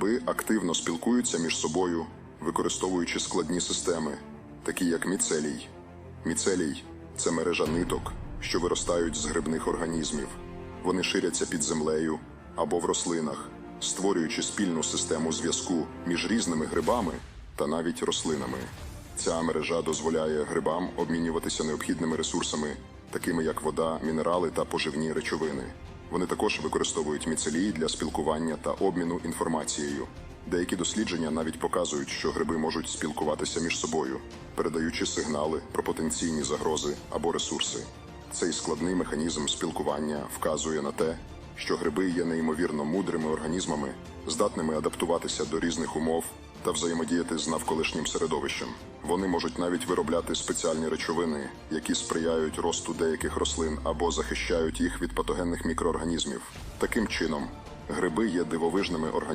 Гриби активно спілкуються між собою, використовуючи складні системи, такі як міцелій. Міцелій це мережа ниток, що виростають з грибних організмів. Вони ширяться під землею або в рослинах, створюючи спільну систему зв'язку між різними грибами та навіть рослинами. Ця мережа дозволяє грибам обмінюватися необхідними ресурсами, такими як вода, мінерали та поживні речовини. Вони також використовують міцелії для спілкування та обміну інформацією. Деякі дослідження навіть показують, що гриби можуть спілкуватися між собою, передаючи сигнали про потенційні загрози або ресурси. Цей складний механізм спілкування вказує на те, що гриби є неймовірно мудрими організмами, здатними адаптуватися до різних умов та взаємодіяти з навколишнім середовищем. Вони можуть навіть виробляти спеціальні речовини, які сприяють росту деяких рослин або захищають їх від патогенних мікроорганізмів. Таким чином, гриби є дивовижними організмами.